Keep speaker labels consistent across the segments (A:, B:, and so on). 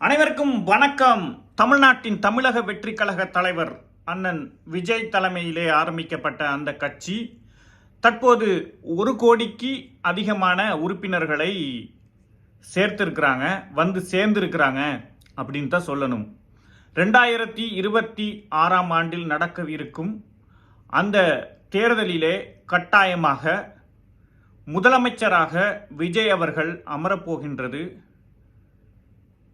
A: அனைவருக்கும் வணக்கம். தமிழ்நாட்டின் தமிழக வெற்றி கழக தலைவர் அண்ணன் விஜய் தலைமையிலே ஆரம்பிக்கப்பட்ட அந்த கட்சி தற்போது ஒரு கோடிக்கு அதிகமான உறுப்பினர்களை சேர்த்திருக்கிறாங்க வந்து சேர்ந்திருக்கிறாங்க அப்படின்னு தான் சொல்லணும். ரெண்டாயிரத்தி இருபத்தி ஆறாம் ஆண்டில் நடக்கவிருக்கும் அந்த தேர்தலிலே கட்டாயமாக முதலமைச்சராக விஜய் அவர்கள் அமரப்போகின்றது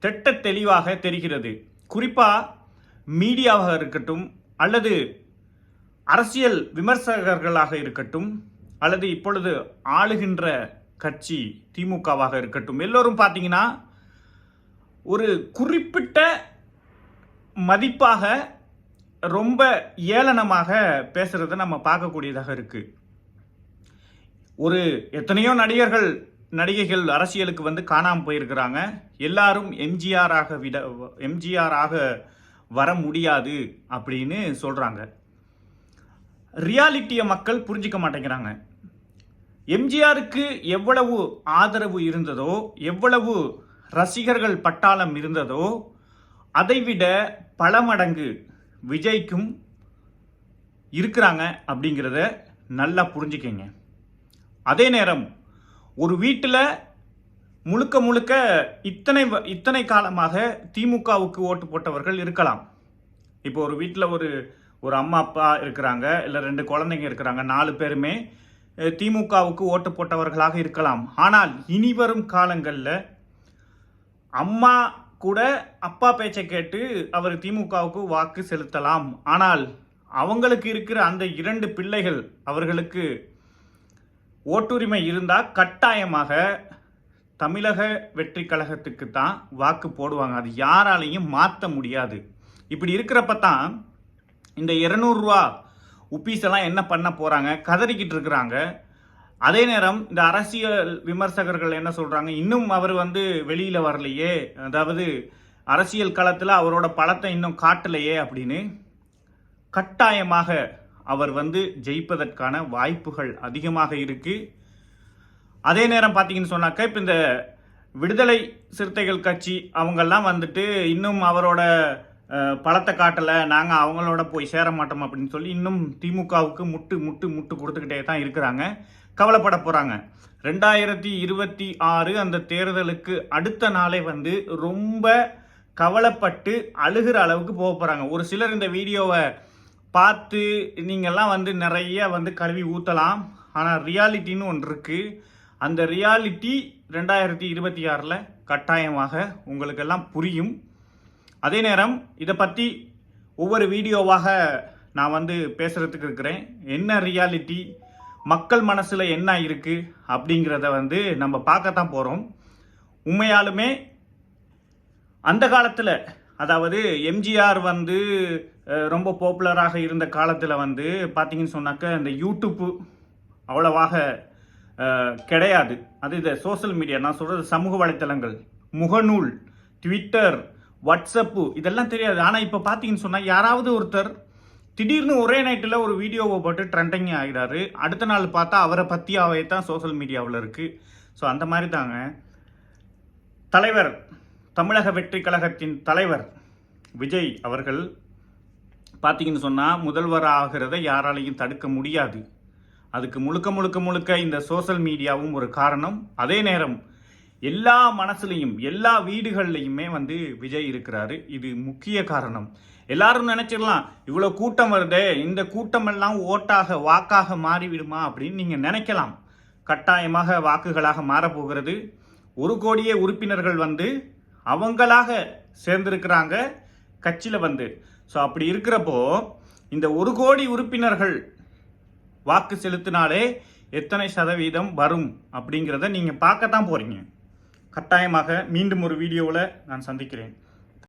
A: திட்ட தெளிவாக தெரிகிறது. குறிப்பாக மீடியாவாக இருக்கட்டும் அல்லது அரசியல் விமர்சகர்களாக இருக்கட்டும் அல்லது இப்பொழுது ஆளுகின்ற கட்சி திமுகவாக இருக்கட்டும் எல்லோரும் பார்த்தீங்கன்னா ஒரு குறிப்பிட்ட மதிப்பாக ரொம்ப ஏளனமாக பேசுகிறத நம்ம பார்க்கக்கூடியதாக இருக்குது ஒரு எத்தனையோ நடிகர்கள் நடிகைகள் அரசியலுக்கு வந்து காணாமல் போயிருக்கிறாங்க. எல்லாரும் எம்ஜிஆராக விட எம்ஜிஆராக வர முடியாது அப்படின்னு சொல்கிறாங்க ரியாலிட்டியை மக்கள் புரிஞ்சிக்க மாட்டேங்கிறாங்க. எம்ஜிஆருக்கு எவ்வளவு ஆதரவு இருந்ததோ எவ்வளவு ரசிகர்கள் பட்டாளம் இருந்ததோ அதைவிட பல மடங்கு விஜய்க்கும் இருக்கிறாங்க அப்படிங்கிறத நல்லா புரிஞ்சுக்கங்க. அதே நேரம் ஒரு வீட்டில் முழுக்க முழுக்க இத்தனை வ- இத்தனை காலமாக திமுகவுக்கு ஓட்டு போட்டவர்கள் இருக்கலாம். இப்போ ஒரு வீட்டில் ஒரு ஒரு அம்மா அப்பா இருக்கிறாங்க இல்லை ரெண்டு குழந்தைங்க இருக்கிறாங்க நாலு பேருமே திமுகவுக்கு ஓட்டு போட்டவர்களாக இருக்கலாம். ஆனால் இனி வரும் காலங்களில் அம்மா கூட அப்பா பேச்சை கேட்டு அவர் திமுகவுக்கு வாக்கு செலுத்தலாம். ஆனால் அவங்களுக்கு இருக்கிற அந்த இரண்டு பிள்ளைகள் அவர்களுக்கு ஓட்டுரிமை இருந்தால் கட்டாயமாக தமிழக வெற்றி கழகத்துக்கு தான் வாக்கு போடுவாங்க. அது யாராலையும் மாற்ற முடியாது. இப்படி இருக்கிறப்ப தான் இந்த இருநூறுவா உப்பீஸ் எல்லாம் என்ன பண்ண போகிறாங்க கதறிக்கிட்டு இருக்கிறாங்க. அதே நேரம் இந்த அரசியல் விமர்சகர்கள் என்ன சொல்கிறாங்க இன்னும் அவர் வந்து வெளியில் வரலையே. அதாவது அரசியல் களத்தில் அவரோட பலத்தை இன்னும் காட்டலையே அப்படின்னு கட்டாயமாக அவர் வந்து ஜெயிப்பதற்கான வாய்ப்புகள் அதிகமாக இருக்குது அதே நேரம் பார்த்தீங்கன்னு சொன்னாக்க இப்போ இந்த விடுதலை சிறுத்தைகள் கட்சி அவங்கெல்லாம் வந்துட்டு இன்னும் அவரோட பழத்தை பலத்தை காட்டலை நாங்கள் அவங்களோட போய் சேர மாட்டோம் அப்படின்னு சொல்லி இன்னும் திமுகவுக்கு முட்டு முட்டு முட்டு கொடுத்துக்கிட்டே தான் இருக்கிறாங்க. கவலைப்பட போகிறாங்க ரெண்டாயிரத்தி இருபத்தி ஆறு அந்த தேர்தலுக்கு அடுத்த நாளே வந்து ரொம்ப கவலைப்பட்டு அழுகிற அளவுக்கு போக போகிறாங்க ஒரு சிலர் இந்த வீடியோவை பார்த்து நீங்கள்லாம் வந்து நிறைய வந்து கழுவி ஊற்றலாம் ஆனால் ரியாலிட்டின்னு ஒன்று இருக்குது அந்த ரியாலிட்டி ரெண்டாயிரத்தி இருபத்தி ஆறில் கட்டாயமாக உங்களுக்கெல்லாம் புரியும். அதே நேரம் இதை பற்றி ஒவ்வொரு வீடியோவாக நான் வந்து பேசுகிறதுக்கு இருக்கிறேன். என்ன ரியாலிட்டி? மக்கள் மனசில் என்ன இருக்குது அப்படிங்கிறத வந்து நம்ம பார்க்கத்தான் போகிறோம் உண்மையாலுமே அந்த காலத்தில் அதாவது எம்ஜிஆர் வந்து ரொம்ப பாப்புலராக இருந்த காலத்தில் வந்து பார்த்தீங்கன்னு சொன்னாக்க இந்த யூடியூப்பு அவ்வளவாக கிடையாது. அது இந்த சோஷியல் மீடியா நான் சொல்கிறது சமூக வலைத்தளங்கள் முகநூல் ட்விட்டர் வாட்ஸ்அப்பு இதெல்லாம் தெரியாது. ஆனால் இப்போ பார்த்தீங்கன்னு சொன்னால் யாராவது ஒருத்தர் திடீர்னு ஒரே நைட்டில் ஒரு வீடியோவை போட்டு ட்ரெண்டிங் ஆகிறாரு அடுத்த நாள் பார்த்தா அவரை பற்றியாவே தான் சோஷியல் மீடியாவில் இருக்குது ஸோ அந்த மாதிரி தாங்க. தலைவர் தமிழக வெற்றி கழகத்தின் தலைவர் விஜய் அவர்கள் பார்த்தீங்கன்னு சொன்னால் முதல்வர் ஆகிறதை யாராலையும் தடுக்க முடியாது. அதுக்கு முழுக்க முழுக்க முழுக்க இந்த சோஷியல் மீடியாவும் ஒரு காரணம். அதே நேரம் எல்லா மனசுலையும் எல்லா வீடுகள்லையுமே வந்து விஜய் இருக்கிறாரு. இது முக்கிய காரணம். எல்லாரும் நினச்சிடலாம் இவ்வளோ கூட்டம் வருதே இந்த கூட்டம் எல்லாம் ஓட்டாக வாக்காக மாறிவிடுமா அப்படின்னு நீங்கள் நினைக்கலாம். கட்டாயமாக வாக்குகளாக மாறப்போகிறது. ஒரு கோடியே உறுப்பினர்கள் வந்து அவங்களாக சேர்ந்திருக்கிறாங்க. கட்சியில் வந்து. ஸோ அப்படி இருக்கிறப்போ இந்த ஒரு கோடி உறுப்பினர்கள் வாக்கு செலுத்தினாலே எத்தனை சதவீதம் வரும் அப்படிங்கிறத நீங்கள் பார்க்கத்தான் போகிறீங்க கட்டாயமாக மீண்டும் ஒரு வீடியோவில் நான் சந்திக்கிறேன்.